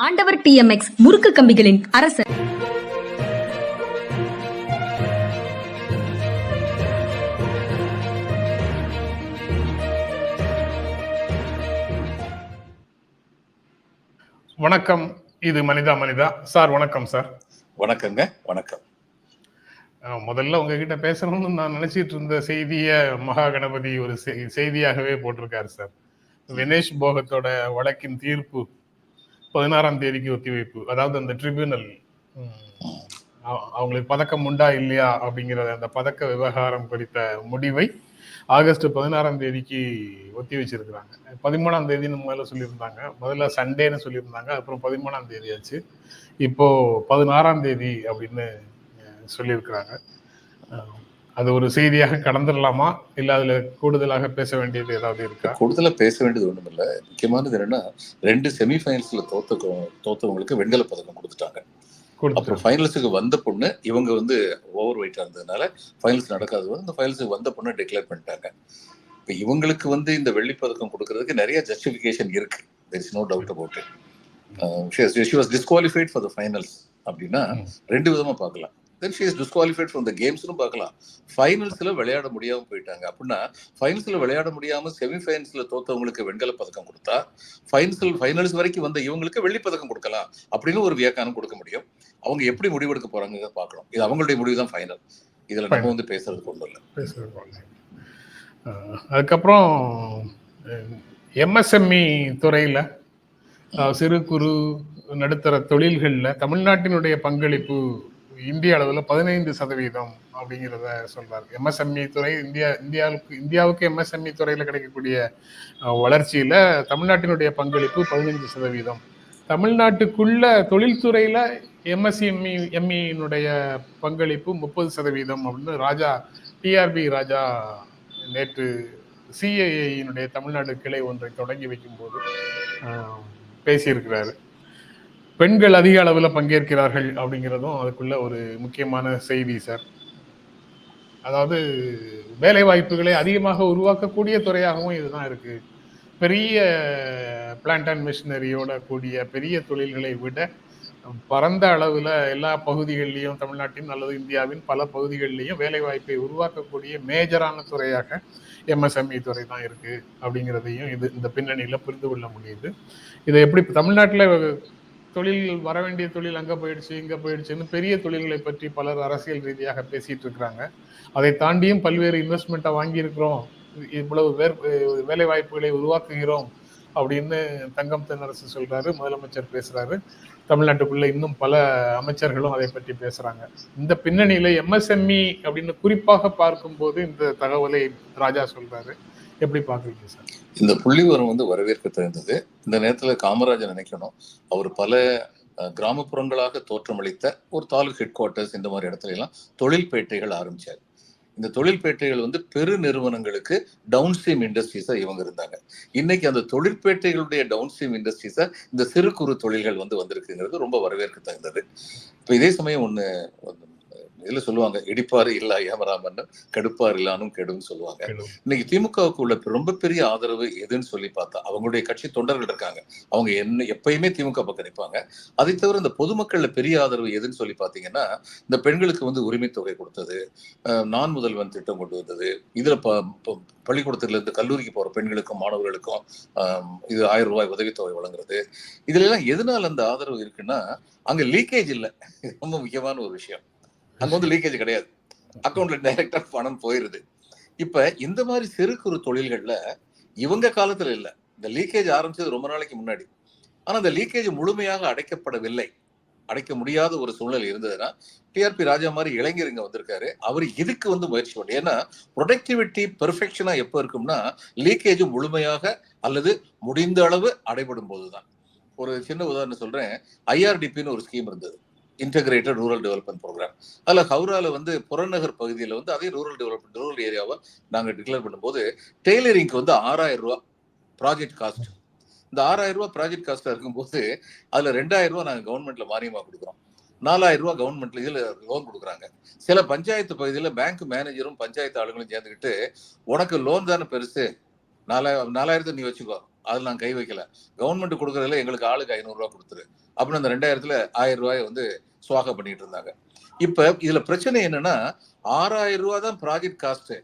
ஆண்டவர் டிஎம்எக்ஸ் முறுக்கு கம்பிகளின் அரசர். வணக்கம். இது மனிதா மனிதா. சார் வணக்கம் சார். வணக்கங்க வணக்கம். முதல்ல உங்ககிட்ட பேசணும்னு நான் நினைச்சிட்டு இருந்த செய்திய மகா கணபதி ஒரு செய்- செய்தியாகவே போட்டிருக்காரு சார். வினேஷ் போகத்தோட வழக்கின் தீர்ப்பு பதினாறாம் தேதிக்கு ஒத்திவைப்பு அதாவது அந்த ட்ரிபியூனல் அவங்களுக்கு பதக்கம் உண்டா இல்லையா அப்படிங்கிற அந்த பதக்க விவகாரம் குறித்த முடிவை ஆகஸ்ட் பதினாறாம் தேதிக்கு ஒத்தி வச்சிருக்கிறாங்க பதிமூணாம் தேதின்னு முதல்ல சொல்லியிருந்தாங்க. முதல்ல சண்டேன்னு சொல்லியிருந்தாங்க. அப்புறம் பதிமூணாம் தேதி ஆச்சு. இப்போ பதினாறாம் தேதி அப்படின்னு சொல்லியிருக்கிறாங்க. அது ஒரு செய்தியாக கடந்துடலாமா? இல்ல அதுல கூடுதலாக பேச வேண்டியது ஏதாவது இருக்கா? கூடுதலா பேச வேண்டியது ஒண்ணும் இல்ல முக்கியமானது என்னன்னா ரெண்டு செமிஃபைனல்ஸ்ல தோத்த தோத்தவங்களுக்கு வெண்கல பதக்கம் கொடுத்துட்டாங்க. அப்புறம் ஃபைனல்ஸுக்கு வந்த பொண்ணு இவங்க வந்து ஓவர் வெயிட்டா இருந்ததுனால ஃபைனல்ஸ் நடக்காது. இந்த ஃபைனல்ஸுக்கு வந்த பொண்ணு டிக்ளேர் பண்ணிட்டாங்க. இப்போ இவங்களுக்கு வந்து இந்த வெள்ளி பதக்கம் கொடுக்கறதுக்கு நிறைய ஜஸ்டிஃபிகேஷன் இருக்கு. There is no doubt about it she was disqualified for the finals அப்படின்னா. ரெண்டு விதமா பார்க்கலாம். Then she is disqualified from the கேம்ஸ்னு பார்க்கலாம். ஃபைனல்ஸ்ல விளையாட முடியாம போயிட்டாங்க. அப்படின்னா ஃபைனல்ஸ்ல விளையாட முடியாம செமிஃபைனல்ஸ்ல தோத்தவங்களுக்கு வெண்கல பதக்கம் கொடுத்தா ஃபைனல்ஸ் ஃபைனல்ஸ் வரைக்கும் வந்த இவங்களுக்கு வெள்ளி பதக்கம் கொடுக்கலாம் அப்படின்னு ஒரு வியாக்கானம் கொடுக்க முடியும். அவங்க எப்படி முடிவெடுக்க போறாங்க பார்க்கணும். இது அவங்களுடைய முடிவு தான் ஃபைனல் இதுல நம்ம வந்து பேசுறதுக்கு ஒன்றும் இல்லை. அதுக்கப்புறம் எம்எஸ்எம்இ துறையில அஹ், சிறு குறு நடுத்தர தொழில்கள்ல தமிழ்நாட்டினுடைய பங்களிப்பு இந்திய அளவில் பதினைந்து சதவீதம் அப்படிங்கிறத சொல்றாரு. எம்எஸ்எம்இ துறை இந்தியா இந்தியாவுக்கு இந்தியாவுக்கு எம்எஸ்எம்இ துறையில் கிடைக்கக்கூடிய வளர்ச்சியில் வளர்ச்சியில தமிழ்நாட்டினுடைய பங்களிப்பு பதினைஞ்சு சதவீதம். தமிழ்நாட்டுக்குள்ள தொழில்துறையில எம்எஸ்எம்இ எம்இனுடைய பங்களிப்பு முப்பது சதவீதம் அப்படின்னு ராஜா டிஆர்பி ராஜா நேற்று சிஐஏயினுடைய தமிழ்நாடு கிளை ஒன்றை தொடங்கி வைக்கும்போது பேசியிருக்கிறாரு. பெண்கள் அதிக அளவில் பங்கேற்கிறார்கள் அப்படிங்கிறதும் அதுக்குள்ள ஒரு முக்கியமான செய்தி சார். அதாவது வேலை வாய்ப்புகளை அதிகமாக உருவாக்கக்கூடிய துறையாகவும் இதுதான் இருக்கு. பெரிய பிளான்ட் அண்ட் மிஷினரியோட கூடிய பெரிய தொழில்களை விட பரந்த அளவில் எல்லா பகுதிகளிலையும் தமிழ்நாட்டின் அல்லது இந்தியாவின் பல பகுதிகளிலையும் வேலைவாய்ப்பை உருவாக்கக்கூடிய மேஜரான துறையாக எம்எஸ்எம்இ துறை தான் இருக்குது அப்படிங்கிறதையும் இது இந்த பின்னணியில் புரிந்து கொள்ள முடியுது. இதை எப்படி தமிழ்நாட்டில் தொழில் வர வேண்டிய தொழில் அங்கே போயிடுச்சு இங்கே போயிடுச்சுன்னு பெரிய தொழில்களை பற்றி பலர் அரசியல் ரீதியாக பேசிட்டு இருக்கிறாங்க. அதை தாண்டியும் பல்வேறு இன்வெஸ்ட்மெண்ட்டை வாங்கியிருக்கிறோம். இவ்வளவு வேர் வேலை வாய்ப்புகளை உருவாக்குகிறோம் அப்படின்னு தங்கம் தென்னரசு சொல்றாரு முதலமைச்சர் பேசுறாரு. தமிழ்நாட்டுக்குள்ள இன்னும் பல அமைச்சர்களும் அதை பற்றி பேசுறாங்க. இந்த பின்னணியில எம்எஸ்எம்இ அப்படின்னு குறிப்பாக பார்க்கும்போது இந்த தகவலை ராஜா சொல்றாரு. எப்படி பாக்குறீங்க சார்? இந்த புள்ளிவரம் வந்து வரவேற்க தகுந்தது இந்த நேரத்துல காமராஜர் நினைக்கணும். அவர் பல கிராமப்புறங்களாக தோற்றமளித்த ஒரு தாலுக் ஹெட் குவார்ட்டர்ஸ் இந்த மாதிரி இடத்துல எல்லாம் தொழில்பேட்டைகள் ஆரம்பிச்சார். இந்த தொழில்பேட்டைகள் வந்து பெரு நிறுவனங்களுக்கு டவுன் ஸ்ட்ரீம் இண்டஸ்ட்ரீஸா இவங்க இருந்தாங்க. இன்னைக்கு அந்த தொழிற்பேட்டைகளுடைய டவுன் ஸ்ட்ரீம் இண்டஸ்ட்ரீஸா இந்த சிறு குறு தொழில்கள் வந்து வந்திருக்குங்கிறது ரொம்ப வரவேற்க தகுந்தது இப்போ இதே சமயம் ஒன்று இதுல சொல்லுவாங்க இடிப்பாரு இல்லா ஏமராமன் கடுப்பார் இல்லானும் கெடுன்னு சொல்லுவாங்க. இன்னைக்கு திமுகவுக்கு உள்ள ரொம்ப பெரிய ஆதரவு எதுன்னு சொல்லி பார்த்தா அவங்களுடைய கட்சி தொண்டர்கள் இருக்காங்க. அவங்க என்ன எப்பயுமே திமுக பக்கம் நிற்பாங்க. அதை தவிர இந்த பொதுமக்கள்ல பெரிய ஆதரவு எதுன்னு சொல்லி பார்த்தீங்கன்னா இந்த பெண்களுக்கு வந்து உரிமை தொகை கொடுத்தது அஹ், நான் முதல்வன் திட்டம் கொண்டு வந்தது இதுல பள்ளிக்கூடத்துல இருந்து கல்லூரிக்கு போற பெண்களுக்கும் மாணவர்களுக்கும் இது ஆயிரம் ரூபாய் உதவித்தொகை வழங்குறது. இதுல எல்லாம் எதனால அந்த ஆதரவு இருக்குன்னா அங்க லீக்கேஜ் இல்லை. ரொம்ப முக்கியமான ஒரு விஷயம். அங்க வந்து லீக்கேஜ் கிடையாது. அக்கௌண்ட்ல டைரக்டா பணம் போயிருது. இப்ப இந்த மாதிரி சிறு குறு தொழில்கள்ல இவங்க காலத்துல இல்ல. இந்த லீக்கேஜ் ஆரம்பிச்சது ரொம்ப நாளைக்கு முன்னாடி. ஆனா அந்த லீக்கேஜ் முழுமையாக அடைக்கப்படவில்லை. அடைக்க முடியாத ஒரு சூழ்நிலை இருந்ததுன்னா டிஆர்பி ராஜா மாதிரி இளைஞர் இங்க வந்திருக்காரு. அவர் இதுக்கு வந்து முயற்சி பண்ணு ஏன்னா ப்ரொடக்டிவிட்டி பெர்ஃபெக்ஷனா எப்போ இருக்கும்னா லீக்கேஜ் முழுமையாக அல்லது முடிந்த அளவு அடைபடும் போதுதான் ஒரு சின்ன உதாரணம் சொல்றேன். ஐஆர்டிபின்னு ஒரு ஸ்கீம் இருந்தது. இன்டகிரேட்டட் ரூரல் டெவலப்மெண்ட் ப்ரோக்ராம் அதில் ஹவுரால வந்து புறநகர் பகுதியில் வந்து அதே ரூரல் டெவலப்மெண்ட் ரூரல் ஏரியாவை நாங்கள் டிக்ளேர் பண்ணும்போது டெய்லரிங்க்கு வந்து ஆறாயிரம் ரூபா ப்ராஜெக்ட் காஸ்ட் இந்த ஆறாயிரம் ரூபா ப்ராஜெக்ட் காஸ்ட்டாக இருக்கும்போது அதில் ரெண்டாயிரம் ரூபா நாங்கள் கவர்மெண்ட்ல மானியமாக கொடுக்குறோம். நாலாயிரம் ரூபா கவர்மெண்ட்ல இதில் லோன் கொடுக்குறாங்க. சில பஞ்சாயத்து பகுதியில் பேங்க் மேனேஜரும் பஞ்சாயத்து ஆளுங்களும் சேர்ந்துக்கிட்டு உனக்கு லோன் தானே பெருசு. நாலாயிரம் நாலாயிரத்தை நீ வச்சுக்கோ. அதில் நான் கை வைக்கல. கவர்மெண்ட் கொடுக்குறதுல எங்களுக்கு ஆளுக்கு ஐநூறுரூவா கொடுத்துரு. அப்படின்னு அந்த ரெண்டாயிரத்துல ஆயிரம் ரூபாயை வந்து சுவாக பண்ணிட்டு இருந்தாங்க. இப்ப இதுல பிரச்சனை என்னன்னா ஆறாயிரம் ரூபாய் தான் ப்ராஜெக்ட் காஸ்ட்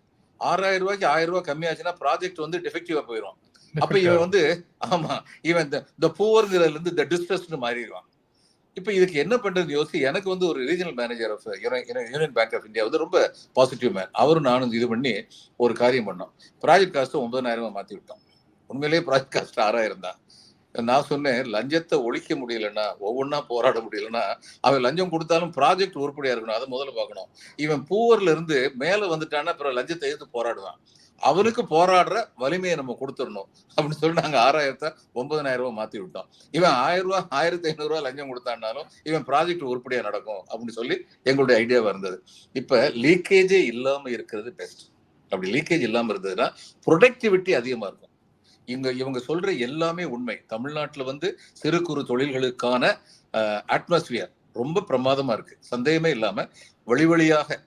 ஆறாயிரம் ரூபாய்க்கு ஆயிரம் ரூபாய் கம்மியாச்சுன்னா ப்ராஜெக்ட் வந்து டிஃபெக்டிவா போயிடும் அப்ப இவன் வந்து ஆமா இவன் இந்த பூவர்ங்கிறதுல இருந்து இந்த டிஸ்ட்ரஸ்ட்னு மாறிடுவான். இப்ப இதுக்கு என்ன பண்றது யோசி எனக்கு வந்து ஒரு regional manager of Union Bank of India வந்து ரொம்ப பாசிட்டிவ் மேன் அவரும் நானும் இது பண்ணி ஒரு காரியம் பண்ணோம். ப்ராஜெக்ட் காஸ்ட் ஒன்பதாயிரமா மாத்தி விட்டோம். உண்மையிலேயே ப்ராஜெக்ட் காஸ்ட் ஆறாயிரம் தான். நான் சொன்னேன் லஞ்சத்தை ஒழிக்க முடியலன்னா ஒவ்வொன்றா போராட முடியலன்னா அவன் லஞ்சம் கொடுத்தாலும் ப்ராஜெக்ட் உருப்படியா இருக்கணும் அதை முதல்ல பார்க்கணும். இவன் பூவர்ல இருந்து மேல வந்துட்டான்னா அப்புறம் லஞ்சத்தை எதிர்த்து போராடுவான். அவனுக்கு போராடுற வலிமையை நம்ம கொடுத்துடணும் அப்படின்னு சொல்லி நாங்கள் ஆறாயிரத்தை ஒன்பதனாயிரம் ரூபாய் மாற்றி விட்டோம். இவன் ஆயிரம் ரூபா ஆயிரத்தி ஐநூறுரூவா லஞ்சம் கொடுத்தான்னாலும் இவன் ப்ராஜெக்ட் உருப்படியாக நடக்கும் அப்படின்னு சொல்லி எங்களுடைய ஐடியாவாக இருந்தது. இப்போ லீக்கேஜே இல்லாமல் இருக்கிறது பெஸ்ட் அப்படி லீக்கேஜ் இல்லாமல் இருந்ததுன்னா ப்ரொடக்டிவிட்டி அதிகமாக இருக்கும். இங்க இவங்க சொல்ற எல்லாமே உண்மை. தமிழ்நாட்டில் வந்து சிறு குறு தொழில்களுக்கான அட்மாஸ்பியர் ரொம்ப பிரமாதமா இருக்கு. சந்தேகமே இல்லாம வழி வழியாக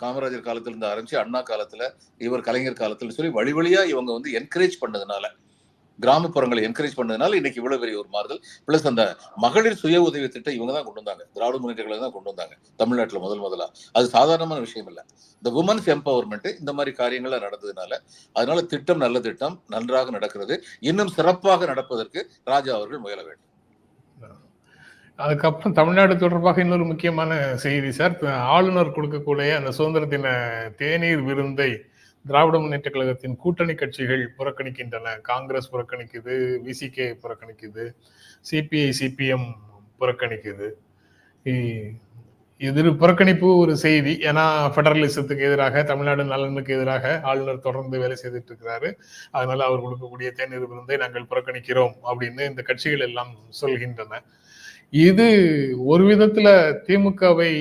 காமராஜர் காலத்துல இருந்து ஆரம்பிச்சு அண்ணா காலத்துல இவர் கலைஞர் காலத்துல சொல்லி வழி வழியா இவங்க வந்து என்கரேஜ் பண்ணதுனால கிராமப்புறங்களை என்கரேஜ் பண்ணதுனால இன்னைக்கு இவ்வளவு பெரிய ஒரு மாறுதல். பிளஸ் அந்த மகளிர் சுய உதவி திட்டம் இவங்க தான் கொண்டு வந்தாங்க. திராவிட முன்னேற்றங்களை தான் கொண்டு வந்தாங்க. தமிழ்நாட்டில் முதல் முதலா. அது சாதாரணமான விஷயம் இல்லை. இந்த உமன்ஸ் எம்பவர்மெண்ட் இந்த மாதிரி காரியங்கள்லாம் நடந்ததுனால அதனால திட்டம் நல்ல திட்டம் நன்றாக நடக்கிறது. இன்னும் சிறப்பாக நடப்பதற்கு ராஜா அவர்கள் முயல வேண்டும். அதுக்கப்புறம் தமிழ்நாடு தொடர்பாக இன்னொரு முக்கியமான செய்தி சார். ஆளுநர் கொடுக்கக்கூடிய அந்த சுதந்திர தின தேநீர் விருந்தை திராவிட முன்னேற்ற கழகத்தின் கூட்டணி கட்சிகள் புறக்கணிக்கின்றன. காங்கிரஸ் புறக்கணிக்குது விசிகே புறக்கணிக்குது சிபிஐ சிபிஎம் புறக்கணிக்குது. எதிர் புறக்கணிப்பு ஒரு செய்தி. ஏன்னா ஃபெடரலிசத்துக்கு எதிராக தமிழ்நாடு நலனுக்கு எதிராக ஆளுநர் தொடர்ந்து வேலை செய்துட்டு இருக்கிறாரு அதனால அவர் கொடுக்கக்கூடிய தேநீர் விருந்தை நாங்கள் புறக்கணிக்கிறோம் அப்படின்னு இந்த கட்சிகள் எல்லாம் சொல்கின்றன. இது ஒரு விதத்துல திமுகவை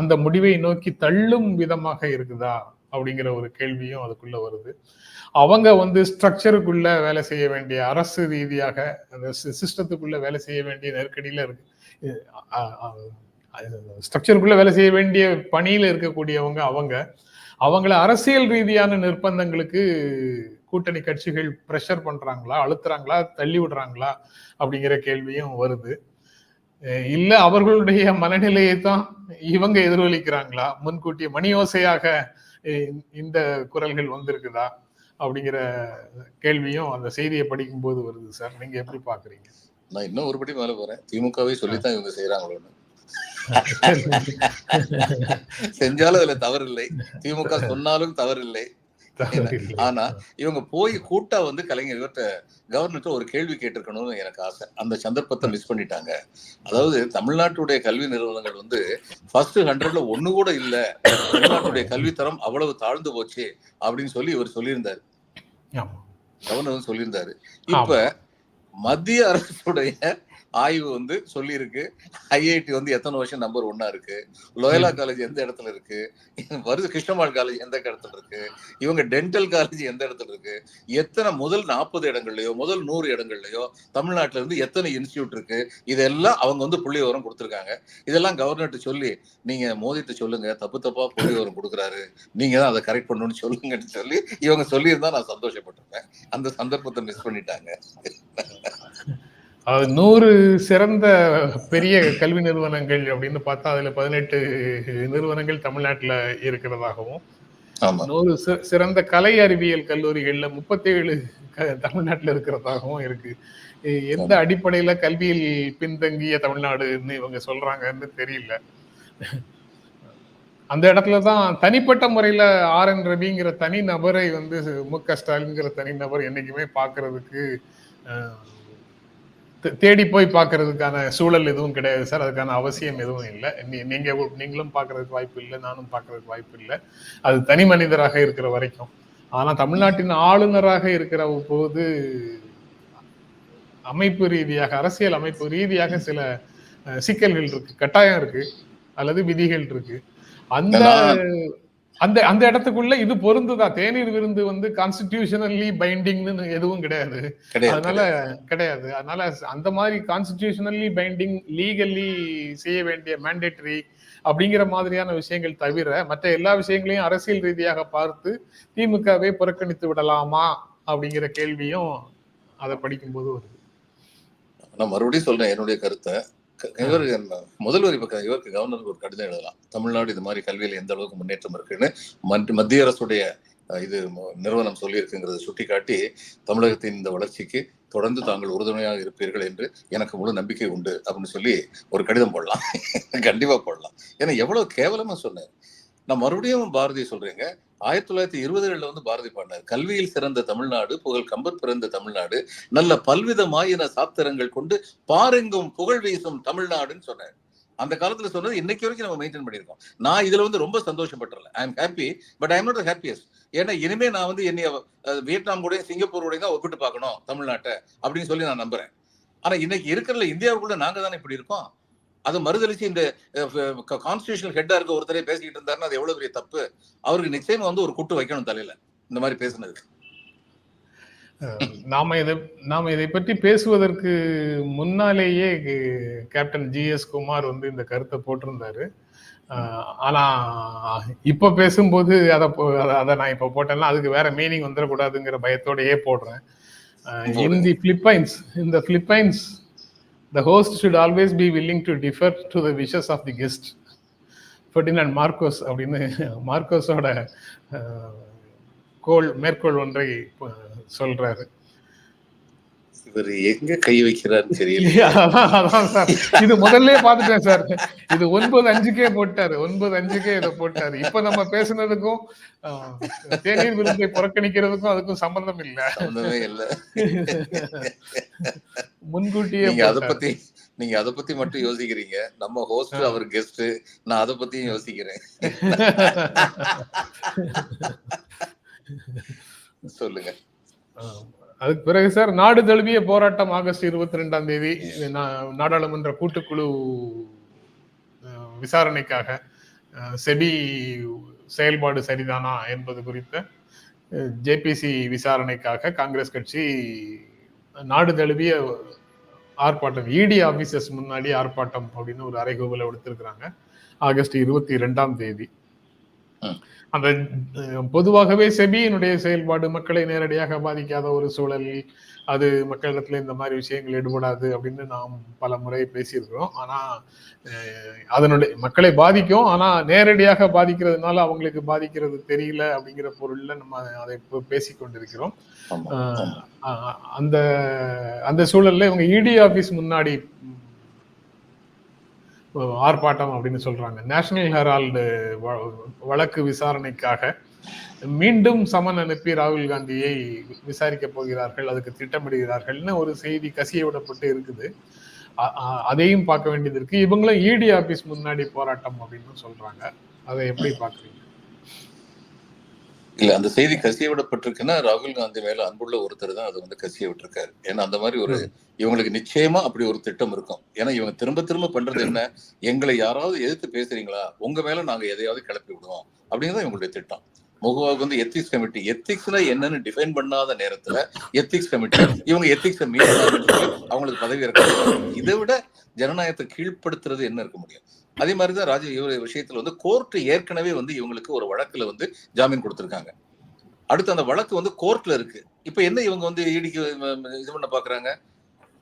அந்த முடிவை நோக்கி தள்ளும் விதமாக இருக்குதா? அப்படிங்கிற ஒரு கேள்வியும் அதுக்குள்ள வருது. அவங்க வந்து ஸ்ட்ரக்சருக்குள்ள வேலை செய்ய வேண்டிய அரசு ரீதியாக அந்த சிஸ்டத்துக்குள்ள வேலை செய்ய வேண்டிய நெருக்கடியில இருக்கு. ஸ்ட்ரக்சருக்குள்ள வேலை செய்ய வேண்டிய பணியில இருக்கக்கூடியவங்க அவங்க அவங்கள அரசியல் ரீதியான நிர்பந்தங்களுக்கு கூட்டணி கட்சிகள் ப்ரெஷர் பண்றாங்களா அழுத்துறாங்களா தள்ளி விடுறாங்களா அப்படிங்கிற கேள்வியும் வருது. இல்ல அவர்களுடைய மனநிலையை தான் இவங்க எதிரொலிக்கிறாங்களா முன்கூட்டிய மணியோசையாக இந்த குரல்கள் வந்திருக்குதா? அப்படிங்கிற கேள்வியும் அந்த செய்தியை படிக்கும் போது வருது சார். நீங்க எப்படி பாக்குறீங்க நான் இன்னும் ஒருபடி மேல போறேன். திமுகவே சொல்லித்தான் இவங்க செய்யறாங்களோன்னு செஞ்சாலும் அதுல தவறு இல்லை திமுக சொன்னாலும் தவறு இல்லை ஆனா இவங்க போய் கூட்டா வந்து கலைஞர் இவர்கிட்ட கவர்னர்கிட்ட ஒரு கேள்வி கேட்டிருக்கணும்னு எனக்கு ஆசை. அந்த சந்தர்ப்பத்தை மிஸ் பண்ணிட்டாங்க. அதாவது தமிழ்நாட்டுடைய கல்வி நிறுவனங்கள் வந்து ஃபர்ஸ்ட் ஹண்ட்ரட்ல ஒண்ணு கூட இல்ல. தமிழ்நாட்டுடைய கல்வித்தரம் அவ்வளவு தாழ்ந்து போச்சு அப்படின்னு சொல்லி இவர் சொல்லியிருந்தாரு. கவர்னர் சொல்லியிருந்தாரு. இப்ப மத்திய அரசுடைய ஆய்வு வந்து சொல்லியிருக்கு. ஐஐடி வந்து எத்தனை வருஷம் நம்பர் ஒன்னா இருக்கு? லோயலா காலேஜ் எந்த இடத்துல இருக்கு? வருது கிருஷ்ணமால் காலேஜ் எந்த இடத்துல இருக்கு? இவங்க டென்டல் காலேஜ் எந்த இடத்துல இருக்கு? எத்தனை முதல் நாற்பது இடங்கள்லயோ முதல் நூறு இடங்கள்லயோ தமிழ்நாட்டுல இருந்து எத்தனை இன்ஸ்டியூட் இருக்கு? இதெல்லாம் அவங்க வந்து புள்ளி விவரம் கொடுத்துருக்காங்க. இதெல்லாம் கவர்னர்கிட்ட சொல்லி நீங்க மோதிட்டு சொல்லுங்க. தப்பு தப்பா புள்ளி விவரம் கொடுக்குறாரு. நீங்க தான் அதை கரெக்ட் பண்ணணும்னு சொல்லுங்கன்னு சொல்லி இவங்க சொல்லியிருந்தா நான் சந்தோஷப்பட்டிருப்பேன். அந்த சந்தர்ப்பத்தை மிஸ் பண்ணிட்டாங்க. நூறு சிறந்த பெரிய கல்வி நிறுவனங்கள் அப்படின்னு பார்த்தா அதுல பதினெட்டு நிறுவனங்கள் தமிழ்நாட்டுல இருக்கிறதாகவும் நூறு சிறந்த கலை அறிவியல் கல்லூரிகள்ல முப்பத்தேழு க- தமிழ்நாட்டுல இருக்கிறதாகவும் இருக்கு. எந்த அடிப்படையில கல்வியில் பின்தங்கிய தமிழ்நாடுன்னு இவங்க சொல்றாங்கன்னு தெரியல. அந்த இடத்துல தான் தனிப்பட்ட முறையில ஆர். என். ரவிங்கிற தனி நபரை வந்து மு க. ஸ்டாலின்ங்கிற தனி நபர் என்னைக்குமே பார்க்கிறதுக்கு தேடி போய் பார்க்கறதுக்கான சூழல் எதுவும் கிடையாது சார். அதுக்கான அவசியம் எதுவும் இல்லை. நீ- நீங்க நீங்களும் பார்க்கறதுக்கு வாய்ப்பு இல்லை. நானும் பார்க்கறதுக்கு வாய்ப்பு இல்லை. அது தனி மனிதராக இருக்கிற வரைக்கும். ஆனா தமிழ்நாட்டின் ஆளுநராக இருக்கிற போது அமைப்பு ரீதியாக அரசியல் அமைப்பு ரீதியாக சில சிக்கல்கள் இருக்கு. கட்டாயம் இருக்கு. அல்லது விதிகள் இருக்கு. அந்த அந்த அந்த இடத்துக்குள்ள இது பொருந்துதா? தேநீர் விருந்து வந்து கான்ஸ்டிடியூஷனல்லி பைண்டிங்னு எதுவும் கிடையாது. கிடையாது அதனால கிடையாது. அதனால அந்த மாதிரி கான்ஸ்டிடியூஷனல்லி பைண்டிங் லீகல்லி செய்ய வேண்டிய மேண்டேட்டரி அப்படிங்கிற மாதிரியான விஷயங்கள் தவிர மற்ற எல்லா விஷயங்களையும் அரசியல் ரீதியாக பார்த்து திமுகவை புறக்கணித்து விடலாமா அப்படிங்கிற கேள்வியும் அதை படிக்கும்போது வருது. நான் மறுபடியும் சொல்றேன் என்னுடைய கருத்தை. முதல்வர் இப்ப இவருக்கு கவர்னருக்கு ஒரு கடிதம் எழுதலாம். தமிழ்நாடு இது மாதிரி கல்வியில எந்த அளவுக்கு முன்னேற்றம் இருக்குன்னு மத்- மத்திய அரசுடைய இது நிறுவனம் நிறுவனம் சொல்லியிருக்குங்கிறத சுட்டிக்காட்டி தமிழகத்தின் இந்த வளர்ச்சிக்கு தொடர்ந்து தாங்கள் உறுதுணையாக இருப்பீர்கள் என்று எனக்கு முழு நம்பிக்கை உண்டு அப்படின்னு சொல்லி ஒரு கடிதம் போடலாம். கண்டிப்பா போடலாம். ஏன்னா எவ்வளவு கேவலமா சொன்னேன் நான் மறுபடியும் பாரதி சொல்றேங்க. ஆயிரத்தி தொள்ளாயிரத்தி இருபதுகளில் வந்து பாரதி பாடினார். கல்வியில் சிறந்த தமிழ்நாடு புகழ் கம்பர் பிறந்த தமிழ்நாடு நல்ல பல்விதமாயின சாத்திரங்கள் கொண்டு பாருங்கும் புகழ் வீசும் தமிழ்நாடுன்னு சொன்னார். அந்த காலத்துல சொன்னது இன்னைக்கு வரைக்கும் நம்ம மெயின்டைன் பண்ணியிருக்கோம். நான் இதுல வந்து ரொம்ப சந்தோஷப்பட்டுறல I am happy but I am not happiest ஏன்னா இனிமே நான் வந்து என்னைய வியட்நாம் கூட சிங்கப்பூர் கூட தான் ஒப்பிட்டு பார்க்கணும் தமிழ்நாட்டை அப்படின்னு சொல்லி நான் நம்புறேன். ஆனா இன்னைக்கு இருக்கிறதுல இந்தியாவுக்குள்ள நாங்க தானே இப்படி இருக்கோம்? அது மறுதளிச்சு இந்த கான்ஸ்டியூஷனல் ஹெட்டா இருக்க ஒருத்தரே பேசிக்கிட்டு இருந்தாருன்னா அது எவ்வளவு பெரிய தப்பு? அவருக்கு நிச்சயமா வந்து ஒரு குட்டு வைக்கணும் தலையில. இந்த மாதிரி பேசுனதுக்கு நாம இதை நாம இதை பற்றி பேசுவதற்கு முன்னாலேயே கேப்டன் ஜி எஸ் குமார் வந்து இந்த கருத்தை போட்டிருந்தாரு. ஆனா இப்ப பேசும்போது அதை அத- நான் இப்ப போட்டேன்னா அதுக்கு வேற மீனிங் வந்துடக்கூடாதுங்கிற பயத்தோடயே போடுறேன். இன் தி பிலிப்பைன்ஸ் இந்த Philippines the host should always be willing to defer to the wishes of the guest Ferdinand Marcos அப்படின்னு மார்க்கோஸோட கோல் கோள் மேற்கோள் ஒன்றை சொல்கிறாரு இவர் எங்க கை வைக்கிறாருன்னு தெரியல. இது முதல்ல பாத்துட்டேன் சார். இது ஒன்பது அஞ்சுக்கே போட்டாரு. ஒன்பது அஞ்சுக்கே இதை போட்டாரு. இப்ப நம்ம பேசுனதுக்கும் தேநீர் விருந்தை புறக்கணிக்கிறதுக்கும் அதுக்கும் சம்பந்தம் இல்ல. சம்பந்தமே இல்ல. முன்கூட்டியே நீங்க அத. பத்தி நீங்க அத பத்தி மட்டும் யோசிக்கிறீங்க. நம்ம ஹோஸ்ட் அவர் கெஸ்ட் நான் அத பத்தியும் யோசிக்கிறேன். சொல்லுங்க. அதுக்கு பிறகு சார் நாடு தழுவிய போராட்டம் ஆகஸ்ட் இருபத்தி ரெண்டாம் தேதி நாடாளுமன்ற கூட்டுக்குழு விசாரணைக்காக செபி செயல்பாடு சரிதானா என்பது குறித்த ஜேபிசி விசாரணைக்காக காங்கிரஸ் கட்சி நாடு தழுவிய ஆர்ப்பாட்டம் இடி ஆபீசர்ஸ் முன்னாடி ஆர்ப்பாட்டம் அப்படின்னு ஒரு அறைகூவலை விடுத்திருக்கிறாங்க ஆகஸ்ட் இருபத்தி ரெண்டாம் தேதி. அந்த பொதுவாகவே செபியினுடைய செயல்பாடு மக்களை நேரடியாக பாதிக்காத ஒரு சூழல் அது மக்களிடத்துல இந்த மாதிரி விஷயங்கள் ஈடுபடாது அப்படின்னு நாம் பல முறை பேசியிருக்கிறோம். ஆனா அதனுடைய மக்களை பாதிக்கும். ஆனா நேரடியாக பாதிக்கிறதுனால அவங்களுக்கு பாதிக்கிறது தெரியல அப்படிங்கிற பொருள்ல நம்ம அதை இப்போ பேசிக் கொண்டிருக்கிறோம். ஆமா. ஆஹ் ஆமா. ஆஹ் அந்த அந்த சூழல்ல இவங்க இடி ஆபீஸ் முன்னாடி ஆர்ப்பாட்டம் அப்படின்னு சொல்றாங்க. நேஷனல் ஹெரால்டு வ- வழக்கு விசாரணைக்காக மீண்டும் சமன் அனுப்பி ராகுல் காந்தியை விசாரிக்க போகிறார்கள் அதுக்கு திட்டமிடுகிறார்கள்னு ஒரு செய்தி கசிய விடப்பட்டு இருக்குது. அதையும் பார்க்க வேண்டியது இருக்கு. இவங்களும் இடி ஆபீஸ் முன்னாடி போராட்டம் அப்படின்னு சொல்றாங்க. அதை எப்படி பாக்குறீங்க இல்ல அந்த செய்தி கசிய விடப்பட்டிருக்குன்னா ராகுல் காந்தி மேல அன்புள்ள ஒருத்தர் தான் அதை வந்து கசிய விட்டிருக்காரு ஏன்னா அந்த மாதிரி ஒரு இவங்களுக்கு நிச்சயமா அப்படி ஒரு திட்டம் இருக்கும். ஏன்னா இவங்க திரும்ப திரும்ப பண்றது என்ன? எங்களை யாராவது எதிர்த்து பேசுறீங்களா? உங்க மேல நாங்க எதையாவது கிளப்பி விடுவோம். அப்படிங்கிறது இவங்களுடைய திட்டம். முகவாவுக்கு வந்து எத்திக்ஸ் கமிட்டி எத்திக்ஸ்னா என்னன்னு டிஃபைன் பண்ணாத நேரத்துல எத்திக்ஸ் கமிட்டி இவங்க எத்திக்ஸ் அவங்களுக்கு பதவி இருக்க இதை விட ஜனநாயகத்தை கீழ்ப்படுத்துறது என்ன இருக்க முடியும்? அதே மாதிரிதான் ராஜீவ் இவர் விஷயத்துல வந்து கோர்ட் ஏற்கனவே வந்து இவங்களுக்கு ஒரு வழக்குல வந்து ஜாமீன் கொடுத்துருக்காங்க. அடுத்து அந்த வழக்கு வந்து கோர்ட்ல இருக்கு. இப்போ என்ன இவங்க வந்து ஈடிக்கு இது பண்ண பாக்குறாங்க?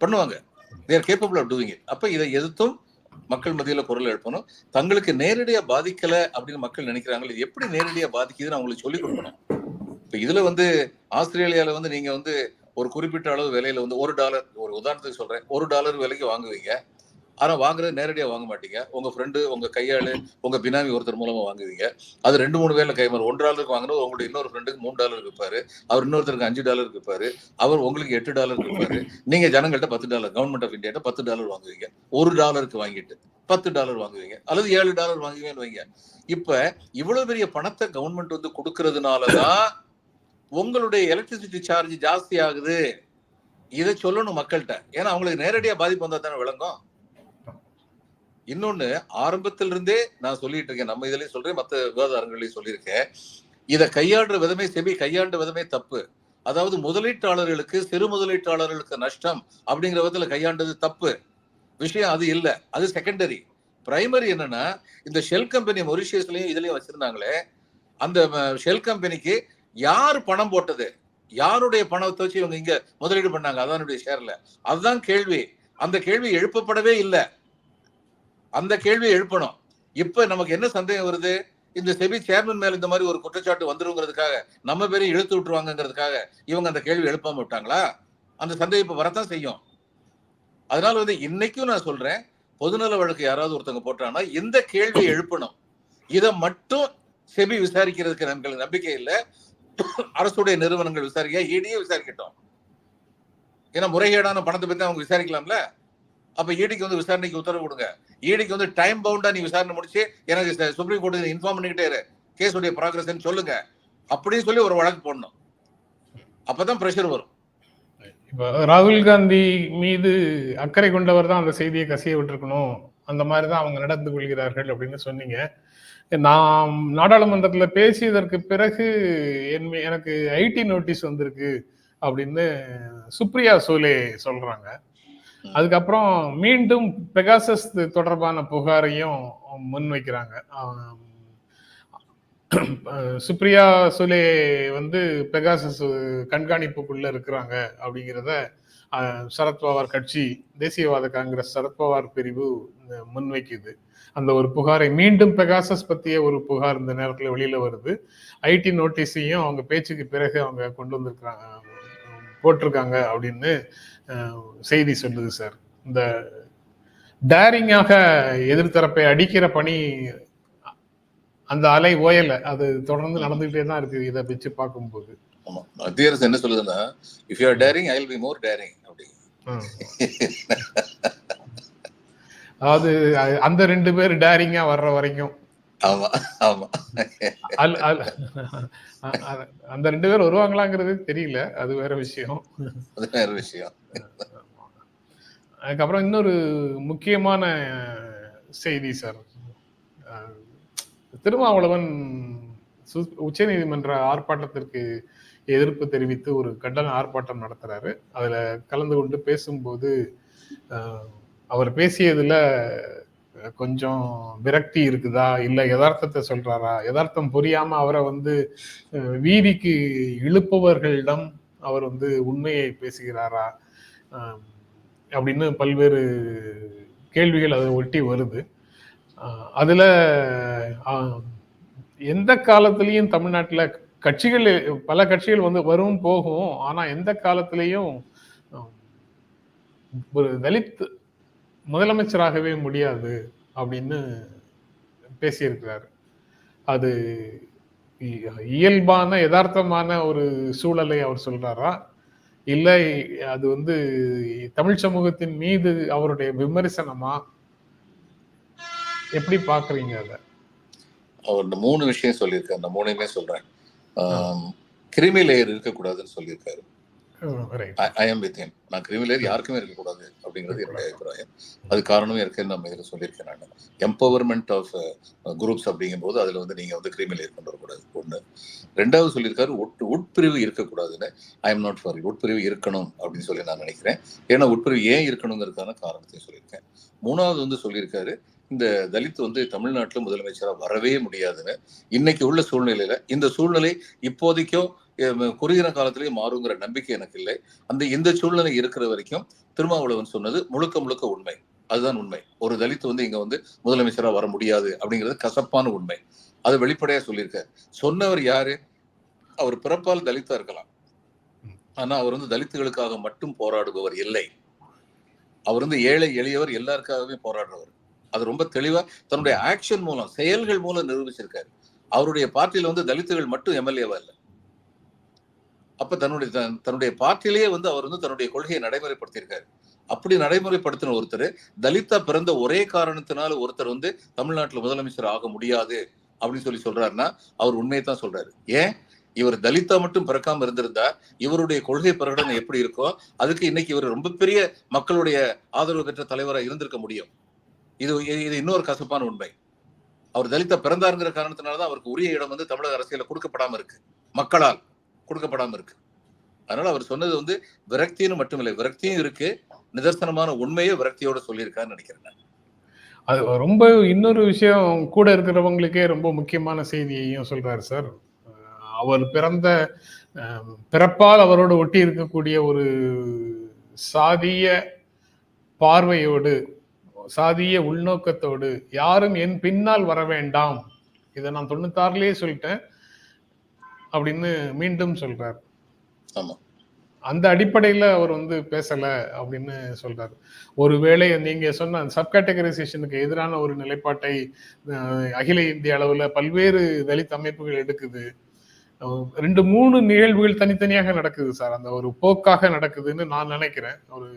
பண்ணுவாங்க. They're capable of doing it அப்போ இதை எதிர்த்தும் மக்கள் மத்தியில் குரல் எழுப்பணும். தங்களுக்கு நேரடியாக பாதிக்கலை அப்படின்னு மக்கள் நினைக்கிறாங்க இது எப்படி நேரடியாக பாதிக்குதுன்னு அவங்களுக்கு சொல்லிக் கொடுக்கணும். இப்போ இதில் வந்து ஆஸ்திரேலியாவில் வந்து நீங்கள் வந்து ஒரு குறிப்பிட்ட அளவு விலையில வந்து ஒரு டாலர் ஒரு உதாரணத்துக்கு சொல்கிறேன் ஒரு டாலர் விலைக்கு வாங்குவீங்க. ஆனா வாங்குறது நேரடியா வாங்க மாட்டீங்க. உங்க ஃப்ரெண்டு உங்க கையாளு உங்க பினாமி ஒருத்தர் மூலமா வாங்குவீங்க. அது ரெண்டு மூணு பேர்ல கைமாறு ஒன்று டாலருக்கு வாங்கினது உங்களுடைய இன்னொரு ஃப்ரெண்டுக்கு மூணு டாலருக்கு இருப்பார் அவர் இன்னொருத்தருக்கு அஞ்சு டாலருக்கு இருப்பார் அவர் உங்களுக்கு எட்டு டாலருக்கு இருப்பார் நீங்க ஜனங்கள்ட்ட பத்து டாலர் கவர்மெண்ட் ஆஃப் இந்தியாட்ட பத்து டாலர் வாங்குவீங்க. ஒரு டாலருக்கு வாங்கிட்டு பத்து டாலர் வாங்குவீங்க. அல்லது ஏழு டாலர் வாங்குவீங்கன்னு வைங்க. இப்ப இவ்வளவு பெரிய பணத்தை கவர்மெண்ட் வந்து கொடுக்கறதுனாலதான் உங்களுடைய எலக்ட்ரிசிட்டி சார்ஜ் ஜாஸ்தி ஆகுது. இதை சொல்லணும் மக்கள்கிட்ட. ஏன்னா அவங்களுக்கு நேரடியாக பாதிப்பு வந்தா தானே விளங்கும். இன்னொன்னு ஆரம்பத்திலிருந்தே நான் சொல்லிட்டு இருக்கேன் நம்ம இதுலயும் சொல்றேன் மற்ற விவாதாரங்களையும் சொல்லியிருக்கேன். இதை கையாண்ட விதமே செபி கையாண்ட விதமே தப்பு. அதாவது முதலீட்டாளர்களுக்கு சிறு முதலீட்டாளர்களுக்கு நஷ்டம் அப்படிங்கிற விதத்துல கையாண்டது தப்பு. விஷயம் அது இல்லை அது செகண்டரி பிரைமரி என்னன்னா இந்த ஷெல் கம்பெனி மொரிஷியஸ்லயும் இதுலயும் வச்சிருந்தாங்களே அந்த ஷெல் கம்பெனிக்கு யார் பணம் போட்டது? யாருடைய பணத்தை வச்சு இவங்க இங்க முதலீடு பண்ணாங்க? அதானுடைய ஷேர்ல அதுதான் கேள்வி. அந்த கேள்வி எழுப்பப்படவே இல்லை. அந்த கேள்வியை எழுப்பணும். இப்ப நமக்கு என்ன சந்தேகம் வருது? இந்த செபி சேர்மன் மேல இந்த மாதிரி ஒரு குற்றச்சாட்டு வந்துருங்கிறதுக்காக நம்ம பேரையும் இழுத்து விட்டுருவாங்கிறதுக்காக இவங்க அந்த கேள்வி எழுப்பாம விட்டாங்களா? அந்த சந்தேகம் இப்ப வரத்தான் செய்யும். அதனால வந்து இன்னைக்கும் நான் சொல்றேன் பொதுநல வழக்கு யாராவது ஒருத்தவங்க போட்டாங்கன்னா இந்த கேள்வியை எழுப்பணும். இதை மட்டும் செபி விசாரிக்கிறதுக்கு நமக்கு நம்பிக்கை இல்லை. அரசுடைய நிறுவனங்கள் விசாரிக்க ஈடியே விசாரிக்கட்டும். ஏன்னா முறைகேடான பணத்தை பத்தி அவங்க விசாரிக்கலாம்ல? அப்ப ஈடிக்கு வந்து விசாரணைக்கு உத்தரவு கொடுங்க. ஈடிக்கு வந்து டைம் பவுண்டா நீ விசாரணை முடிச்சு எனக்கு சுப்ரீம் கோர்ட்டு இன்ஃபார்ம் பண்ணிக்கிட்டே இரு. கேஸுடைய ப்ராக்ரஸ் சொல்லுங்க. அப்படின்னு சொல்லி ஒரு வழக்கு போடணும். அப்பதான் பிரஷர் வரும். இப்போ ராகுல் காந்தி மீது அக்கறை கொண்டவர் தான் அந்த செய்தியை கசிய விட்டுருக்கணும். அந்த மாதிரி தான் அவங்க நடந்து கொள்கிறார்கள் அப்படின்னு சொன்னீங்க. நான் நாடாளுமன்றத்தில் பேசியதற்கு பிறகு என் எனக்கு ஐடி நோட்டீஸ் வந்திருக்கு அப்படின்னு சுப்ரியா சோலே சொல்றாங்க. அதுக்கப்புறம் மீண்டும் பெகாசஸ் தொடர்பான புகாரையும் முன்வைக்கிறாங்க. சுப்ரியா சுலே வந்து பெகாசஸ் கண்காணிப்புக்குள்ள இருக்கிறாங்க அப்படிங்கிறத சரத்பவார் கட்சி தேசியவாத காங்கிரஸ் சரத்பவார் பிரிவு முன்வைக்குது. அந்த ஒரு புகாரை மீண்டும் பெகாசஸ் பத்திய ஒரு புகார் இந்த நேரத்தில் வெளியில வருது. ஐடி நோட்டீஸையும் அவங்க பேச்சுக்கு பிறகு அவங்க கொண்டு வந்திருக்கிறாங்க போட்டிருக்காங்க அப்படின்னு செய்தி சொல்லுது சார் இந்த டேரிங்காக எதிர்த்தரப்பை அடிக்கிற பணி அந்த அலை ஓயல. அது தொடர்ந்து நடந்துகிட்டே தான் இருக்கு இதை வச்சு பார்க்கும்போது. ஆமா. மத்திய அரசு என்ன சொல்லுதுன்னா if you are daring I will be more daring அப்படி. அதாவது அந்த ரெண்டு பேர் டேரிங்கா வர்ற வரைக்கும். அந்த ரெண்டு பேர் வருவாங்களாங்கிறது தெரியல. அது வேற விஷயம். அது வேற விஷயம். அதுக்கப்புறம் இன்னொரு முக்கியமான செய்தி சார். திருமாவளவன் சு- உச்சநீதிமன்ற ஆர்ப்பாட்டத்திற்கு எதிர்ப்பு தெரிவித்து ஒரு கண்டன ஆர்ப்பாட்டம் நடத்துறாரு. அதுல கலந்து கொண்டு பேசும்போது அவர் பேசியதுல கொஞ்சம் விரக்தி இருக்குதா? இல்ல யதார்த்தத்தை சொல்றாரா? யதார்த்தம் புரியாம அவரை வந்து வீதிக்கு இழுப்பவர்களிடம் அவர் வந்து உண்மையை பேசுகிறாரா? அப்படின்னு பல்வேறு கேள்விகள் அதை ஒட்டி வருது. அதில் எந்த காலத்திலையும் தமிழ்நாட்டில் கட்சிகள் பல கட்சிகள் வந்து வரும் போகும் ஆனால் எந்த காலத்திலையும் ஒரு தலித் முதலமைச்சராகவே முடியாது அப்படின்னு பேசியிருக்கிறாரு. அது இயல்பான யதார்த்தமான ஒரு சூழலை அவர் சொல்றாரா? இல்லை அது வந்து தமிழ் சமூகத்தின் மீது அவருடைய விமர்சனமா? எப்படி பாக்குறீங்க அத? அவர் இந்த மூணு விஷயம் சொல்லியிருக்காரு. அந்த மூணையுமே சொல்றேன். கிரிமி லேயர் இருக்கக்கூடாதுன்னு சொல்லியிருக்காரு. ஐ எம் வித் நான் கிரிமி லேயர் யாருக்குமே இருக்கக்கூடாது அப்படிங்கிறது என்னுடைய அபிப்பிராயம். அது காரணமே இருக்குன்னு நம்ம இதில் சொல்லியிருக்கேன் நான். எம்பவர்மெண்ட் ஆஃப் குரூப்ஸ் அப்படிங்கும்போது அதுல வந்து நீங்க வந்து கிரிமி லேயர் கொண்டு வரக்கூடாது. ஒண்ணு. ரெண்டாவது சொல்லியிருக்காரு உட் உட்பிரிவு இருக்கக்கூடாதுன்னு. ஐ எம் நாட் ஃபார் உட்பிரிவு இருக்கணும் அப்படின்னு சொல்லி நான் நினைக்கிறேன். ஏன்னா உட்பிரிவு ஏன் இருக்கணுங்கிறதுக்கான காரணத்தை சொல்லியிருக்கேன். மூணாவது வந்து சொல்லியிருக்காரு இந்த தலித் வந்து தமிழ்நாட்டுல முதலமைச்சராக வரவே முடியாதுன்னு. இன்னைக்கு உள்ள சூழ்நிலையில இந்த சூழ்நிலை இப்போதைக்கும் குறுகிற காலத்திலேயே மாறுங்கிற நம்பிக்கை எனக்கு இல்லை. அந்த இந்த சூழ்நிலை இருக்கிற வரைக்கும் திருமாவளவன் சொன்னது முழுக்க முழுக்க உண்மை. அதுதான் உண்மை. ஒரு தலித் வந்து இங்க வந்து முதலமைச்சரா வர முடியாது அப்படிங்கிறது கசப்பான உண்மை. அது வெளிப்படையா சொல்லியிருக்காரு. சொன்னவர் யாரு? அவர் பிறப்பால் தலித்தா இருக்கலாம். ஆனா அவர் வந்து தலித்துகளுக்காக மட்டும் போராடுபவர் இல்லை. அவர் வந்து ஏழை எளியவர் எல்லாருக்காகவே போராடுறவர். அது ரொம்ப தெளிவா தன்னுடைய ஆக்ஷன் மூலம் செயல்கள் மூலம் நிரூபிச்சிருக்காரு. அவருடைய பார்ட்டியில வந்து தலித்துகள் மட்டும் எம்எல்ஏவா இல்லை. அப்ப தன்னுடைய தன்- தன்னுடைய பார்ட்டிலேயே வந்து அவர் வந்து தன்னுடைய கொள்கையை நடைமுறைப்படுத்தியிருக்காரு. அப்படி நடைமுறைப்படுத்தின ஒருத்தர் தலித்தா பிறந்த ஒரே காரணத்தினால ஒருத்தர் வந்து தமிழ்நாட்டுல முதலமைச்சர் ஆக முடியாது அப்படின்னு சொல்லி சொல்றாருன்னா அவர் உண்மையை தான் சொல்றாரு. ஏன்? இவர் தலித்தா மட்டும் பிறக்காம இருந்திருந்தா இவருடைய கொள்கை பிரகடனம் எப்படி இருக்கோ அதுக்கு இன்னைக்கு இவர் ரொம்ப பெரிய மக்களுடைய ஆதரவு பெற்ற தலைவராக இருந்திருக்க முடியும். இது இது இன்னொரு கசப்பான உண்மை. அவர் தலித்தா பிறந்தாருங்கிற காரணத்தினால தான் அவருக்கு உரிய இடம் வந்து தமிழக அரசியல கொடுக்கப்படாம இருக்கு. மக்களால். கொடுக்கப்படாமல் இருக்கு. அதனால அவர் சொன்னது வந்து விரக்தின்னு மட்டுமில்லை விரக்தியும் இருக்கு. நிதர்சனமான உண்மையை விரக்தியோட சொல்லியிருக்காருன்னு நினைக்கிறேன் அது ரொம்ப இன்னொரு விஷயம் கூட இருக்கிறவங்களுக்கே ரொம்ப முக்கியமான செய்தியையும் சொல்றாரு சார். அவர் பிறந்த பிறப்பால் அவரோடு ஒட்டி இருக்கக்கூடிய ஒரு சாதிய பார்வையோடு சாதிய உள்நோக்கத்தோடு யாரும் என் பின்னால் வர வேண்டாம். இதை நான் தொண்ணூத்தாறுலேயே சொல்லிட்டேன். அப்படின்னு மீண்டும் சொல்றார். அந்த அடிப்படையில அவர் வந்து பேசல அப்படின்னு சொல்றாரு. ஒருவேளை நீங்க சொன்ன சப்கேட்டகரைசேஷனுக்கு எதிரான ஒரு நிலைப்பாட்டை அகில இந்திய அளவுல பல்வேறு தலித் அமைப்புகள் எடுக்குது. ரெண்டு மூணு நிகழ்வுகள் தனித்தனியாக நடக்குது சார். அந்த ஒரு போக்காக நடக்குதுன்னு நான் நினைக்கிறேன். ஒரு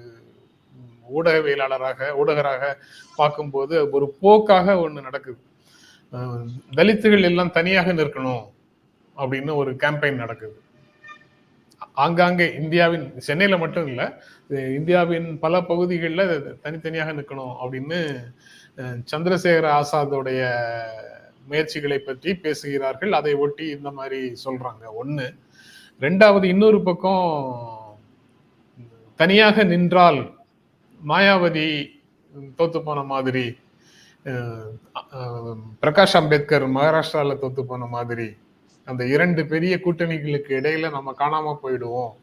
ஊடகவியலாளராக ஊடகராக பார்க்கும்போது ஒரு போக்காக ஒண்ணு நடக்குது. தலித்துகள் எல்லாம் தனியாக நிற்கணும். அப்படின்னு ஒரு கேம்பெயின் நடக்குது. ஆங்காங்கே இந்தியாவின் சென்னையில மட்டும் இல்லை இந்தியாவின் பல பகுதிகளில் தனித்தனியாக நிற்கணும் அப்படின்னு சந்திரசேகர ஆசாதோடைய முயற்சிகளை பற்றி பேசுகிறார்கள். அதை ஒட்டி இந்த மாதிரி சொல்றாங்க. ஒன்று ரெண்டாவது இன்னொரு பக்கம் தனியாக நின்றால் மாயாவதி தோத்து போன மாதிரி பிரகாஷ் அம்பேத்கர் மகாராஷ்டிராவில் தோத்து போன மாதிரி அந்த இரண்டு பெரிய கூட்டணிகளுக்கு இடையில நம்ம காணாம போயிடுவோம்.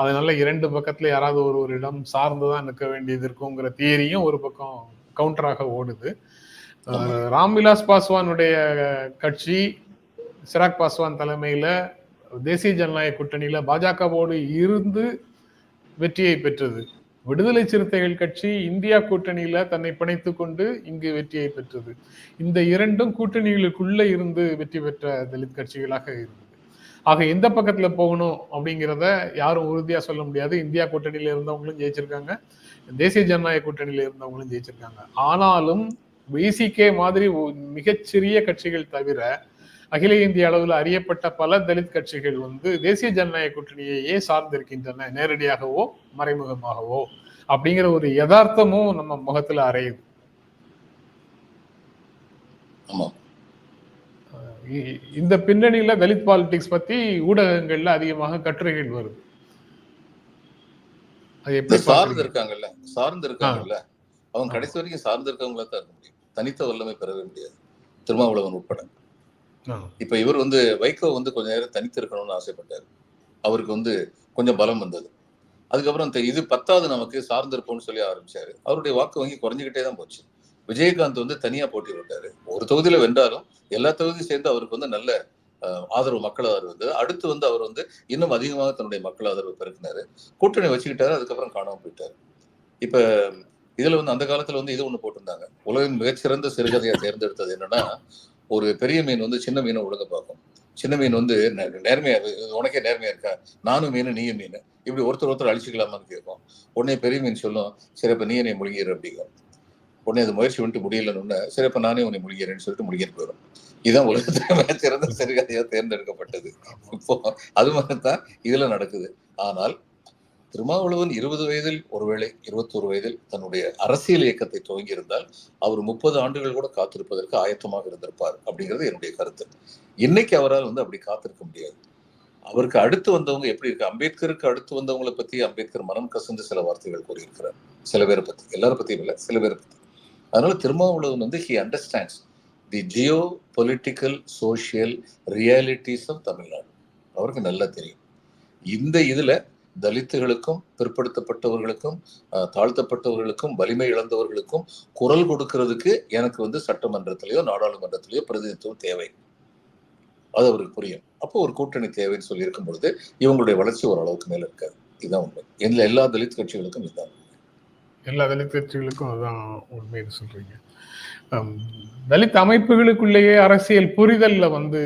அதனால இரண்டு பக்கத்துல யாராவது ஒரு ஒரு இடம் சார்ந்துதான் நிற்க வேண்டியது இருக்குங்கிற தியரியும் ஒரு பக்கம் கவுண்டராக ஓடுது. ராம்விலாஸ் பாஸ்வானுடைய கட்சி சிராக் பாஸ்வான் தலைமையில தேசிய ஜனநாயக கூட்டணியில பாஜகவோடு இருந்து வெற்றியை பெற்றது. விடுதலை சிறுத்தைகள் கட்சி இந்தியா கூட்டணியில தன்னை பிணைத்து கொண்டு இங்கு வெற்றியை பெற்றது. இந்த இரண்டும் கூட்டணிகளுக்குள்ள இருந்து வெற்றி பெற்ற தலித் கட்சிகளாக இருந்தது. ஆக எந்த பக்கத்துல போகணும் அப்படிங்கிறத யாரும் உறுதியா சொல்ல முடியாது. இந்தியா கூட்டணியில இருந்தவங்களும் ஜெயிச்சிருக்காங்க. தேசிய ஜனநாயக கூட்டணியில இருந்தவங்களும் ஜெயிச்சிருக்காங்க. ஆனாலும் பிசிகே மாதிரி மிகச்சிறிய கட்சிகள் தவிர அகில இந்திய அளவில் அறியப்பட்ட பல தலித் கட்சிகள் வந்து தேசிய ஜனநாயக கூட்டணியையே சார்ந்திருக்கின்றன நேரடியாகவோ மறைமுகமாகவோ. அப்படிங்கிற ஒரு யதார்த்தமும் நம்ம முகத்துல அறையுது. இந்த பின்னணியில தலித் பாலிடிக்ஸ் பத்தி ஊடகங்கள்ல அதிகமாக கட்டுரைகள் வருது. சார்ந்து? இருக்காங்கல்ல சார்ந்து இருக்காங்கல்ல. அவங்க கடைசி வரைக்கும் சார்ந்து இருக்கவங்களா தான் இருக்க முடியும். தனித்த வல்லமை பெறவே முடியாது. திருமாவளவன் உட்பட. இப்ப இவர் வந்து வைகோ வந்து கொஞ்ச நேரம் தனித்து இருக்கணும்னு ஆசைப்பட்டாரு. அவருக்கு வந்து கொஞ்சம் பலம் வந்தது. அதுக்கப்புறம் இது பத்தாவது நமக்கு சார்ந்திருப்போம்னு சொல்லி ஆரம்பிச்சாரு. அவருடைய வாக்கு வங்கி குறைஞ்சிக்கிட்டே தான் போச்சு. விஜயகாந்த் வந்து தனியா போட்டி விட்டாரு ஒரு தொகுதியில வென்றாலும் எல்லா தொகுதியும் சேர்ந்து அவருக்கு வந்து நல்ல ஆதரவு மக்கள் ஆதரவு இருந்தது. அடுத்து வந்து அவர் வந்து இன்னும் அதிகமாக தன்னுடைய மக்கள் ஆதரவு பெருக்கினாரு. கூட்டணி வச்சுக்கிட்டாரு அதுக்கப்புறம் காணாம போயிட்டாரு. இப்ப இதுல வந்து அந்த காலத்துல வந்து இது ஒண்ணு போட்டிருந்தாங்க. உலகின் மிகச்சிறந்த சிறுகதையை தேர்ந்தெடுத்தது என்னன்னா ஒரு பெரிய மீன் வந்து சின்ன மீனை ஒழுங்க பார்க்கும். சின்ன மீன் வந்து நே- நேர்மையா உனக்கே நேர்மையா இருக்கா? நானும் மீன் நீயும் மீன். இப்படி ஒருத்தர் ஒருத்தர் அழிச்சிக்கலாமான்னு கேட்கும். உடனே பெரிய மீன் சொல்லும் சரி அப்ப நீ என்னை முழுகிற அப்படிங்கும் உடனே அது முயற்சி வந்துட்டு முடியலன்னு சரி அப்ப நானே உன்னை முழுகிறேன்னு சொல்லிட்டு முழுகிட்டு போயிடும். இதுதான் உலகத்துல சிறந்த சிறுகதையா தேர்ந்தெடுக்கப்பட்டது. இப்போ அது மாதிரி தான் இதுல நடக்குது. ஆனால் திருமாவளவன் இருபது வயதில் ஒருவேளை இருபத்தோரு வயதில் தன்னுடைய அரசியல் இயக்கத்தை துவங்கியிருந்தால் அவர் முப்பது ஆண்டுகள் கூட காத்திருப்பதற்கு ஆயத்தமாக இருந்திருப்பார் அப்படிங்கிறது என்னுடைய கருத்து. இன்னைக்கு அவரால் வந்து அப்படி காத்திருக்க முடியாது. அவருக்கு அடுத்து வந்தவங்க எப்படி இருக்கு? அம்பேத்கருக்கு அடுத்து வந்தவங்களை பத்தி அம்பேத்கர் மனம் கசந்து சில வார்த்தைகள் கூறியிருக்கிறார். சில பேரை பத்தி. எல்லாரும் பத்தியும் இல்லை சில பேரை பத்தி. அதனால திருமாவளவன் வந்து he understands the geopolitical social realities of Tamil Nadu அவருக்கு நல்லா தெரியும். இந்த இதுல தலித்துகளுக்கும் பிற்படுத்தப்பட்டவர்களுக்கும் தாழ்த்தப்பட்டவர்களுக்கும் வலிமை இழந்தவர்களுக்கும் குரல் கொடுக்கிறதுக்கு எனக்கு வந்து சட்டமன்றத்திலேயோ நாடாளுமன்றத்திலேயோ பிரதிநிதித்துவம் தேவை. அது அவருக்கு புரியும். அப்போ ஒரு கூட்டணி தேவைன்னு சொல்லி இருக்கும் பொழுது இவங்களுடைய வளர்ச்சி ஓரளவுக்கு மேல இருக்காது. இதுதான் உண்மை. இதுல எல்லா தலித் கட்சிகளுக்கும் இதுதான் எல்லா தலித் கட்சிகளுக்கும் அதுதான் உண்மைன்னு சொல்றீங்க. தலித் அமைப்புகளுக்குள்ளேயே அரசியல் புரிதல்ல வந்து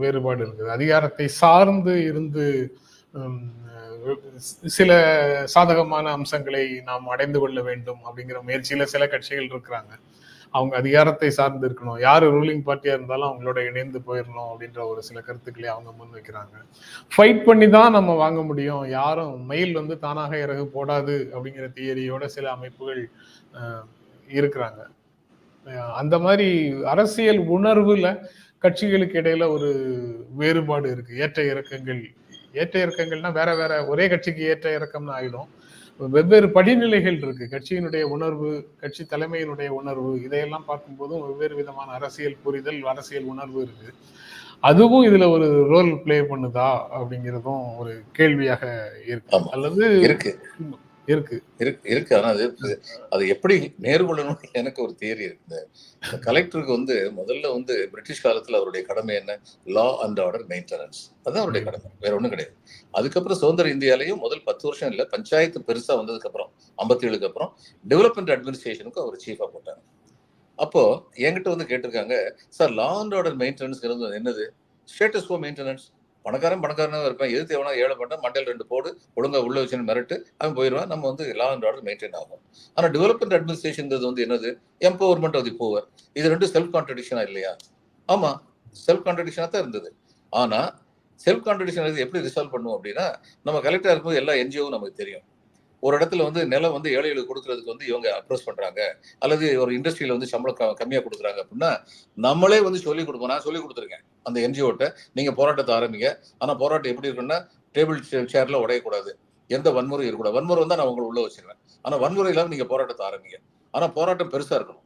வேறுபாடு இருக்குது. அதிகாரத்தை சார்ந்து இருந்து சில சாதகமான அம்சங்களை நாம் அடைந்து கொள்ள வேண்டும் அப்படிங்கிற முயற்சியில சில கட்சிகள் இருக்கிறாங்க. அவங்க அதிகாரத்தை சார்ந்து இருக்கணும். யார் ரூலிங் பார்ட்டியா இருந்தாலும் அவங்களோட இணைந்து போயிடணும் அப்படின்ற ஒரு சில கருத்துக்களை அவங்க முன் வைக்கிறாங்க. ஃபைட் பண்ணி தான் நம்ம வாங்க முடியும். யாரும் மயில் வந்து தானாக இறகு போடாது அப்படிங்கிற தியரியோட சில அமைப்புகள் இருக்கிறாங்க. அந்த மாதிரி அரசியல் உணர்வுல கட்சிகளுக்கு இடையில ஒரு வேறுபாடு இருக்கு. ஏற்ற இறக்கங்கள் ஏற்ற இறக்கங்கள்னா வேற வேற ஒரே கட்சிக்கு ஏற்ற இறக்கம்னு ஆயிடும். வெவ்வேறு படிநிலைகள் இருக்கு. கட்சியினுடைய உணர்வு கட்சி தலைமையினுடைய உணர்வு இதையெல்லாம் பார்க்கும்போதும் வெவ்வேறு விதமான அரசியல் புரிதல் அரசியல் உணர்வு இருக்கு. அதுவும் இதுல ஒரு ரோல் ப்ளே பண்ணுதா அப்படிங்கிறதும் ஒரு கேள்வியாக இருக்கு. அல்லது இருக்கு. இருக்கு. இருக்கு இருக்கு. ஆனா அது அது எப்படி நேர்கொள்ளணும்னு எனக்கு ஒரு தியரி இருக்கு. இந்த- இந்த கலெக்டருக்கு வந்து முதல்ல வந்து பிரிட்டிஷ் காலத்துல அவருடைய கடமை என்ன? லா அண்ட் ஆர்டர் மெயின்டெனன்ஸ் அதுதான் அவருடைய கடமை. வேற ஒண்ணும் கிடையாது. அதுக்கப்புறம் சுதந்திர இந்தியாலையும் முதல் பத்து வருஷம் இல்ல பஞ்சாயத்து பெருசா வந்ததுக்கு அப்புறம் ஐம்பத்தி ஏழுக்கு அப்புறம் டெவலப்மெண்ட் அட்மினிஸ்ட்ரேஷனுக்கு அவர் சீஃபா போட்டாங்க அப்போ என்கிட்ட வந்து கேட்டிருக்காங்க சார் லா அண்ட் ஆர்டர் மெயின்டெனன்ஸ்ங்கிறது என்னது? ஸ்டேட்டஸ் கோ மெயின்டெனன்ஸ் பணக்காரன் பணக்காரனாக இருப்பேன். எது தேவைன்னா ஏழை பண்ண மண்டையில் ரெண்டு போடு ஒழுங்கா உள்ள வச்சுன்னு மிரட்டு அவன் போயிடுவான். நம்ம வந்து லா அண்ட் ஆர்டர் மெயின்டைன் ஆகும். ஆனால் டெவலப்மெண்ட் அட்மினிஸ்ட்ரேஷன்ங்கிறது வந்து என்னது? எம்பவர்மெண்ட் ஆஃப் தி போவர் இது ரெண்டும் செல்ஃப் கான்ட்ரடிக்ஷனா இல்லையா? ஆமா செல்ஃப் கான்ட்ரடிக்ஷனா தான் இருந்தது. ஆனால் செல்ஃப் கான்ட்ரடிக்ஷன் எப்படி ரிசால்வ் பண்ணுவோம் அப்படின்னா நம்ம கலெக்டரா இருக்கும்போது எல்லா என்ஜிஓவும் நமக்கு தெரியும். ஒரு இடத்துல வந்து நிலம் வந்து ஏழைகளுக்கு கொடுக்கறதுக்கு வந்து இவங்க அப்ரோச் பண்றாங்க. அல்லது ஒரு இண்டஸ்ட்ரியில வந்து சம்பளம் கம்மியா கொடுக்குறாங்க அப்படின்னா நம்மளே வந்து சொல்லி கொடுப்போம் நான் சொல்லி கொடுத்துருக்கேன் அந்த என்ஜிஓட்ட நீங்க போராட்டத்தை ஆரம்பிங்க. ஆனா போராட்டம் எப்படி இருக்குன்னா டேபிள் சேர்ல உடையக்கூடாது. எந்த வன்முறை இருக்கக்கூடாது. வன்முறை வந்தா நான் உங்களை உள்ள வச்சிருவேன். ஆனா வன்முறை இல்லாம நீங்க போராட்டத்தை ஆரம்பிங்க. ஆனா போராட்டம் பெருசா இருக்கணும்.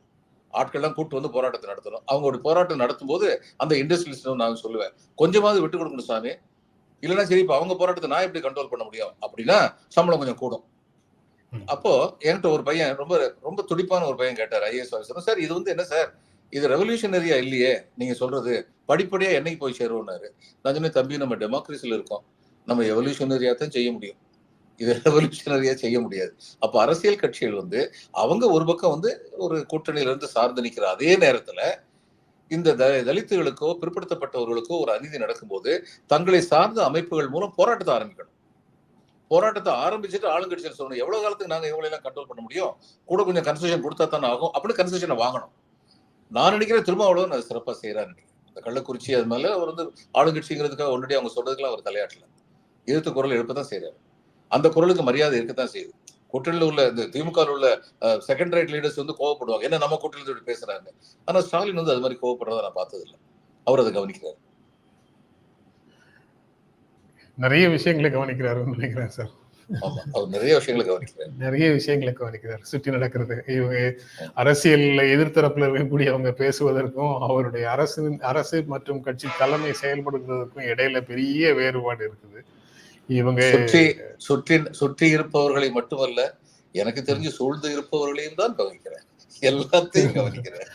ஆட்கள்லாம் கூட்டு வந்து போராட்டத்தை நடத்தணும். அவங்களோட போராட்டம் நடத்தும் போது அந்த இண்டஸ்ட்ரியலிஸ்ட் நான் சொல்லுவேன். கொஞ்சமாவது விட்டு கொடுக்கணும் சாமி. இல்லைன்னா சரி இப்போ அவங்க போராட்டத்தை நான் எப்படி கண்ட்ரோல் பண்ண முடியும்? அப்படின்னா சம்பளம் கொஞ்சம் கூடும். அப்போ என்கிட்ட ஒரு பையன் ரொம்ப ரொம்ப துடிப்பான ஒரு பையன் கேட்டார் ஐஏஎஸ் ஆஃபீஸர் சார் இது வந்து என்ன சார்? இது ரெவல்யூஷனரியா இல்லையே? நீங்க சொல்றது. படிப்படியா என்னைக்கு போய் சேருவோம்னாரு. நான் சொன்னேன் தம்பி நம்ம டெமோக்ரஸில இருக்கோம். நம்ம எவல்யூஷனரியா தான் செய்ய முடியும். இது ரெவல்யூஷனரியா செய்ய முடியாது. அப்ப அரசியல் கட்சிகள் வந்து அவங்க ஒரு பக்கம் வந்து ஒரு கூட்டணியில இருந்து சார்ந்து நிக்கிற அதே நேரத்துல இந்த தலித்துகளுக்கோ பிற்படுத்தப்பட்டவர்களுக்கோ ஒரு அநீதி நடக்கும்போது தங்களை சார்ந்த அமைப்புகள் மூலம் போராட்டத்தை ஆரம்பிக்கணும். போராட்டத்தை ஆரம்பிச்சுட்டு ஆளுங்கட்சியில் சொல்லணும். எவ்வளவு காலத்துக்கு நாங்க இவங்களை எல்லாம் கண்ட்ரோல் பண்ண முடியும்? கூட கொஞ்சம் கன்செஷன் கொடுத்தா தானே ஆகும்? அப்படின்னு கன்செஷனை வாங்கணும். நான் நினைக்கிறேன் திருமாவளவன் அது சிறப்பா செய்யறாரு நினைக்கிறேன். இந்த கள்ளக்குறிச்சி அது மேல அவர் வந்து ஆளுங்கட்சிங்கிறதுக்காக ஒன்னடி அவங்க சொல்றதுக்குலாம் அவர் தலையாட்டல. எதிர்த்து குரல் எழுப்பதான் செய்யறாரு அந்த குரலுக்கு மரியாதை இருக்கத்தான் செய்யுது. கூட்டணியில் உள்ள இந்த திமுக உள்ள செகண்ட் ரைட் லீடர்ஸ் வந்து கோவப்படுவாங்க. என்ன நம்ம கூட்டணியில் பேசுறாங்க ஆனா ஸ்டாலின் வந்து அது மாதிரி கோவப்படுறத நான் பார்த்ததில்லை. அவர் அதை கவனிக்கிறார். நிறைய விஷயங்களை கவனிக்கிறாருன்னு நினைக்கிறேன் சார். நிறைய விஷயங்களை கவனிக்கிறார். நிறைய விஷயங்களை கவனிக்கிறார். சுற்றி நடக்கிறது. இவங்க அரசியல்ல எதிர்த்தரப்புல இருக்கக்கூடியவங்க பேசுவதற்கும் அவருடைய அரசு அரசு மற்றும் கட்சி தலைமை செயல்படுவதற்கும் இடையில பெரிய வேறுபாடு இருக்குது. இவங்க சுற்றி சுற்றி சுற்றி இருப்பவர்களை மட்டுமல்ல எனக்கு தெரிஞ்சு சூழ்ந்து இருப்பவர்களையும் தான் கவனிக்கிறேன். எல்லாத்தையும் கவனிக்கிறேன்.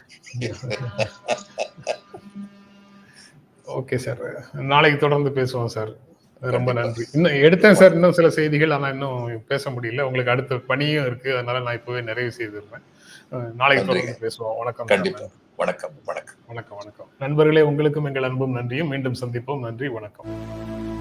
Okay sir. நாளைக்கு தொடர்ந்து பேசுவோம் சார். ரொம்ப நன்றி. இன்னும் எடுத்தேன் சார் இன்னும் சில செய்திகள் ஆனா இன்னும் பேச முடியல. உங்களுக்கு அடுத்த பணியும் இருக்கு அதனால நான் இப்பவே நிறைவு செய்திருப்பேன் நாளைக்கு. தொடர்ந்து பேசுவோம். வணக்கம் வணக்கம் வணக்கம். வணக்கம் வணக்கம். நண்பர்களே உங்களுக்கும் எங்கள் அன்பும் நன்றியும். மீண்டும் சந்திப்போம். நன்றி வணக்கம்.